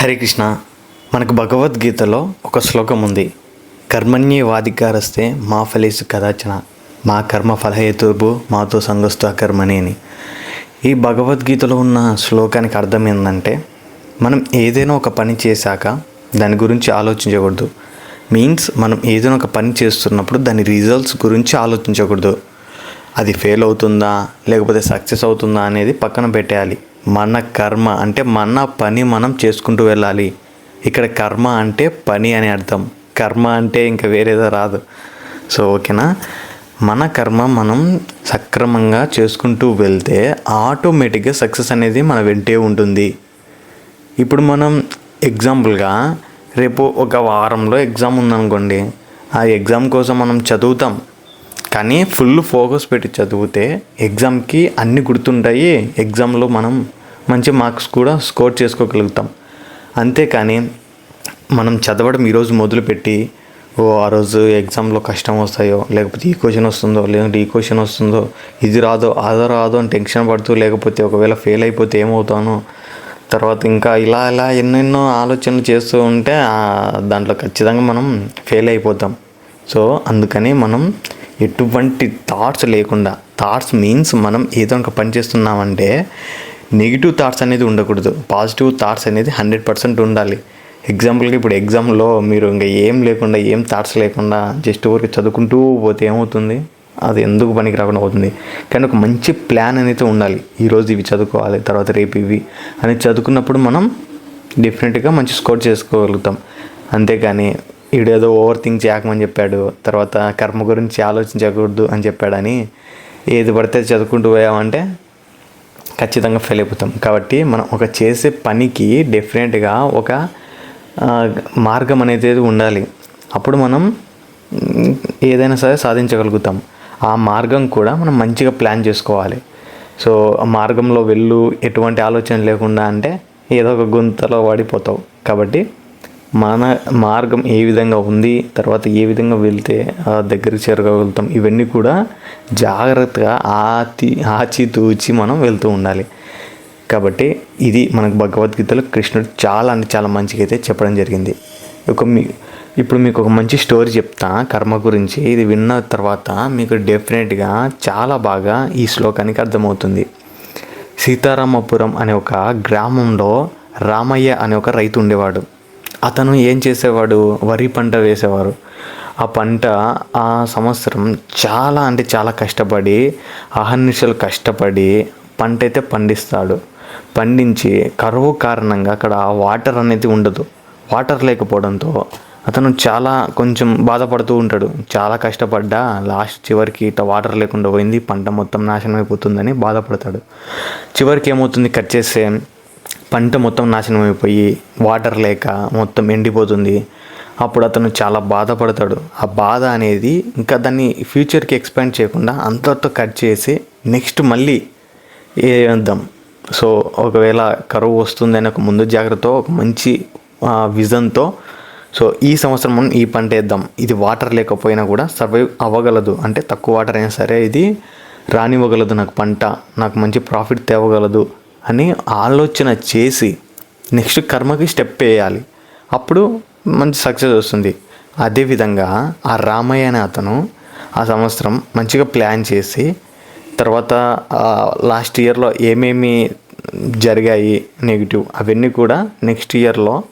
హరే కృష్ణ. మనకు భగవద్గీతలో ఒక శ్లోకం ఉంది. కర్మణ్యే వాదికారస్తే మా ఫలేసు కదాచన మా కర్మ ఫలహేతుర్భు మాతో సంగస్తు అకర్మణి అని ఈ భగవద్గీతలో ఉన్న శ్లోకానికి అర్థం ఏంటంటే మనం ఏదైనా ఒక పని చేశాక దాని గురించి ఆలోచించకూడదు. మీన్స్ మనం ఏదైనా ఒక పని చేస్తున్నప్పుడు దాని రిజల్ట్స్ గురించి ఆలోచించకూడదు. అది ఫెయిల్ అవుతుందా లేకపోతే సక్సెస్ అవుతుందా అనేది పక్కన పెట్టేయాలి. మన కర్మ అంటే మన పని మనం చేసుకుంటూ వెళ్ళాలి. ఇక్కడ కర్మ అంటే పని అని అర్థం. కర్మ అంటే ఇంకా వేరేదో రాదు. సో ఓకేనా? మన కర్మ మనం సక్రమంగా చేసుకుంటూ వెళ్తే ఆటోమేటిక్గా సక్సెస్ అనేది మన వెంటే ఉంటుంది. ఇప్పుడు మనం ఎగ్జాంపుల్గా రేపు ఒక వారంలో ఎగ్జామ్ ఉందనుకోండి. ఆ ఎగ్జామ్ కోసం మనం చదువుతాం. కానీ ఫుల్ ఫోకస్ పెట్టి చదివితే ఎగ్జామ్కి అన్నీ గుర్తుంటాయి. ఎగ్జామ్లో మనం మంచి మార్క్స్ కూడా స్కోర్ చేసుకోగలుగుతాం. అంతేకాని మనం చదవడం ఈరోజు మొదలుపెట్టి ఓ ఆ రోజు ఎగ్జామ్లో కష్టం వస్తాయో లేకపోతే ఈ క్వశ్చన్ వస్తుందో లేదంటే ఈ క్వశ్చన్ వస్తుందో ఇది రాదో అదో రాదో అని టెన్షన్ పడుతూ లేకపోతే ఒకవేళ ఫెయిల్ అయిపోతే ఏమవుతానో తర్వాత ఇంకా ఇలా ఇలా ఎన్నెన్నో ఆలోచనలు చేస్తూ ఉంటే దాంట్లో ఖచ్చితంగా మనం ఫెయిల్ అయిపోతాం. సో అందుకని మనం ఎటువంటి థాట్స్ లేకుండా థాట్స్ మీన్స్ మనం ఏదో ఒక పని చేస్తున్నామంటే నెగిటివ్ థాట్స్ అనేది ఉండకూడదు. పాజిటివ్ థాట్స్ అనేది హండ్రెడ్ పర్సెంట్ ఉండాలి. ఎగ్జాంపుల్కి ఇప్పుడు ఎగ్జామ్లో మీరు ఇంకా ఏం లేకుండా ఏం థాట్స్ లేకుండా జస్ట్ ఊరికి చదువుకుంటూ పోతే ఏమవుతుంది? అది ఎందుకు పనికి రాకుండా అవుతుంది కానీ ఒక మంచి ప్లాన్ అనేది ఉండాలి. ఈరోజు ఇవి చదువుకోవాలి తర్వాత రేపు ఇవి అని చదువుకున్నప్పుడు మనం డెఫినెట్గా మంచి స్కోర్ చేసుకోగలుగుతాం. అంతేగాని ఈడేదో ఓవర్ థింక్ చేయకమని చెప్పాడు. తర్వాత కర్మ గురించి ఆలోచించకూడదు అని చెప్పాడని. ఏది పడితే చదువుకుంటూ పోయామంటే ఖచ్చితంగా ఫెయిల్ అయిపోతాం. కాబట్టి మనం ఒక చేసే పనికి డెఫినెట్గా ఒక మార్గం అనేది ఉండాలి. అప్పుడు మనం ఏదైనా సరే సాధించగలుగుతాం. ఆ మార్గం కూడా మనం మంచిగా ప్లాన్ చేసుకోవాలి. సో ఆ మార్గంలో వెళ్ళు ఎటువంటి ఆలోచన లేకుండా అంటే ఏదో ఒక గుంతలో పడిపోతావు కాబట్టి మన మార్గం ఏ విధంగా ఉంది తర్వాత ఏ విధంగా వెళ్తే ఆ దగ్గరికి చేరగలుగుతాం ఇవన్నీ కూడా జాగ్రత్తగా ఆచి ఆచితూచి మనం వెళ్తూ ఉండాలి. కాబట్టి ఇది మనకు భగవద్గీతలో కృష్ణుడు చాలా అంటే చాలా మంచిగా అయితే చెప్పడం జరిగింది. ఒక మీ ఇప్పుడు మీకు ఒక మంచి స్టోరీ చెప్తా కర్మ గురించి. ఇది విన్న తర్వాత మీకు డెఫినెట్గా చాలా బాగా ఈ శ్లోకానికి అర్థమవుతుంది. సీతారామపురం అనే ఒక గ్రామంలో రామయ్య అనే ఒక రైతు ఉండేవాడు. అతను ఏం చేసేవాడు? వరి పంట వేసేవారు. ఆ పంట ఆ సంవత్సరం చాలా అంటే చాలా కష్టపడి అహర్నిశలు కష్టపడి పంట అయితే పండిస్తాడు. పండించి కరువు కారణంగా అక్కడ వాటర్ అనేది ఉండదు. వాటర్ లేకపోవడంతో అతను చాలా కొంచెం బాధపడుతూ ఉంటాడు. చాలా కష్టపడ్డా లాస్ట్ చివరికి ఇట్లా వాటర్ లేకుండా పోయింది పంట మొత్తం నాశనం అయిపోతుందని బాధపడతాడు. చివరికి ఏమవుతుంది? కట్ చేస్తే పంట మొత్తం నాశనం అయిపోయి వాటర్ లేక మొత్తం ఎండిపోతుంది. అప్పుడు అతను చాలా బాధపడతాడు. ఆ బాధ అనేది ఇంకా దాన్ని ఫ్యూచర్కి ఎక్స్పాండ్ చేయకుండా అంతటితో కట్ చేసి నెక్స్ట్ మళ్ళీ వేద్దాం సో ఒకవేళ కరువు వస్తుందని ఒక ముందు జాగ్రత్త ఒక మంచి విజన్తో సో ఈ సంవత్సరం మనం ఈ పంట వేద్దాం. ఇది వాటర్ లేకపోయినా కూడా సర్వైవ్ అవ్వగలదు. అంటే తక్కువ వాటర్ అయినా సరే ఇది రానివ్వగలదు. నాకు పంట నాకు మంచి ప్రాఫిట్ తేవగలదు. అని ఆలోచన చేసి నెక్స్ట్ కర్మకి స్టెప్ వేయాలి. అప్పుడు మంచి సక్సెస్ వస్తుంది. అదేవిధంగా ఆ రామయ్య అనే అతను ఆ సంవత్సరం మంచిగా ప్లాన్ చేసి తర్వాత లాస్ట్ ఇయర్లో ఏమేమి జరిగాయి నెగిటివ్ అవన్నీ కూడా నెక్స్ట్ ఇయర్లో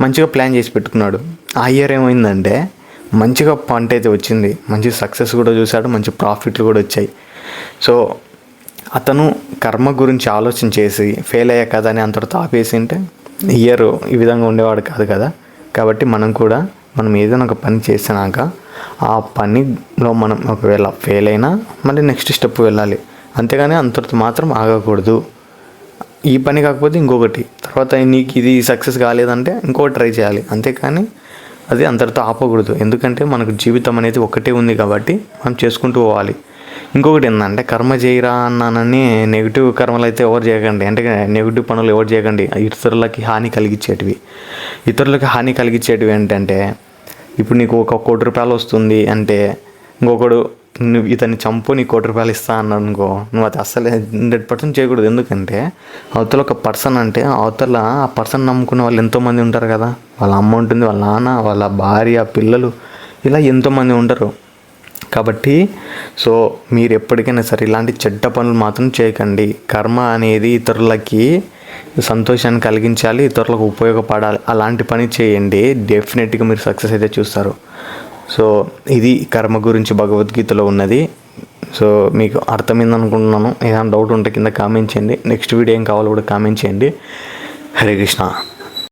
మంచిగా ప్లాన్ చేసి పెట్టుకున్నాడు. ఆ ఇయర్ ఏమైందంటే మంచిగా పంట అయితే వచ్చింది. మంచి సక్సెస్ కూడా చూశాడు మంచి ప్రాఫిట్లు కూడా వచ్చాయి. సో అతను కర్మ గురించి ఆలోచన చేసి ఫెయిల్ అయ్యా కదా అని అంతటితో ఆపేసి ఉంటే ఇయర్ ఈ విధంగా ఉండేవాడు కాదు కదా. కాబట్టి మనం కూడా మనం ఏదైనా ఒక పని చేసినాక ఆ పనిలో మనం ఒకవేళ ఫెయిల్ అయినా మళ్ళీ నెక్స్ట్ స్టెప్ వెళ్ళాలి. అంతేగాని అంతటితో మాత్రం ఆగకూడదు. ఈ పని కాకపోతే ఇంకొకటి. తర్వాత నీకు ఇది సక్సెస్ కాలేదంటే ఇంకోటి ట్రై చేయాలి. అంతేకాని అది అంతటితో ఆపకూడదు. ఎందుకంటే మనకు జీవితం అనేది ఒకటే ఉంది కాబట్టి మనం చేసుకుంటూ పోవాలి. ఇంకొకటి ఏంటంటే కర్మ చేయరా అన్నానని నెగిటివ్ కర్మలు అయితే ఎవరు చేయకండి. అంటే నెగిటివ్ పనులు ఎవరు చేయకండి. ఇతరులకి హాని కలిగించేటివి ఇతరులకి హాని కలిగించేటివి ఏంటంటే ఇప్పుడు నీకు ఒక కోటి రూపాయలు వస్తుంది అంటే ఇంకొకడు నువ్వు ఇతన్ని చంపు నీ కోటి రూపాయలు ఇస్తా అన్నాడు అనుకో నువ్వు అది అస్సలు హండ్రెడ్ పర్సెంట్ చేయకూడదు. ఎందుకంటే అవతల ఒక పర్సన్ అంటే అవతల ఆ పర్సన్ నమ్ముకున్న వాళ్ళు ఎంతోమంది ఉంటారు కదా. వాళ్ళ అమ్మ ఉంటుంది వాళ్ళ నాన్న వాళ్ళ భార్య పిల్లలు ఇలా ఎంతోమంది ఉంటారు. కాబట్టి సో మీరు ఎప్పటికైనా సరే ఇలాంటి చెడ్డ పనులు మాత్రం చేయకండి. కర్మ అనేది ఇతరులకి సంతోషాన్ని కలిగించాలి ఇతరులకు ఉపయోగపడాలి. అలాంటి పని చేయండి. డెఫినెట్గా మీరు సక్సెస్ అయితే చూస్తారు. సో ఇది కర్మ గురించి భగవద్గీతలో ఉన్నది. సో మీకు అర్థమైంది అనుకుంటున్నాను ఏదైనా డౌట్ ఉంటే కింద కామెంట్ చేయండి. నెక్స్ట్ వీడియో ఏం కావాలో కూడా కామెంట్ చేయండి. హరే కృష్ణ.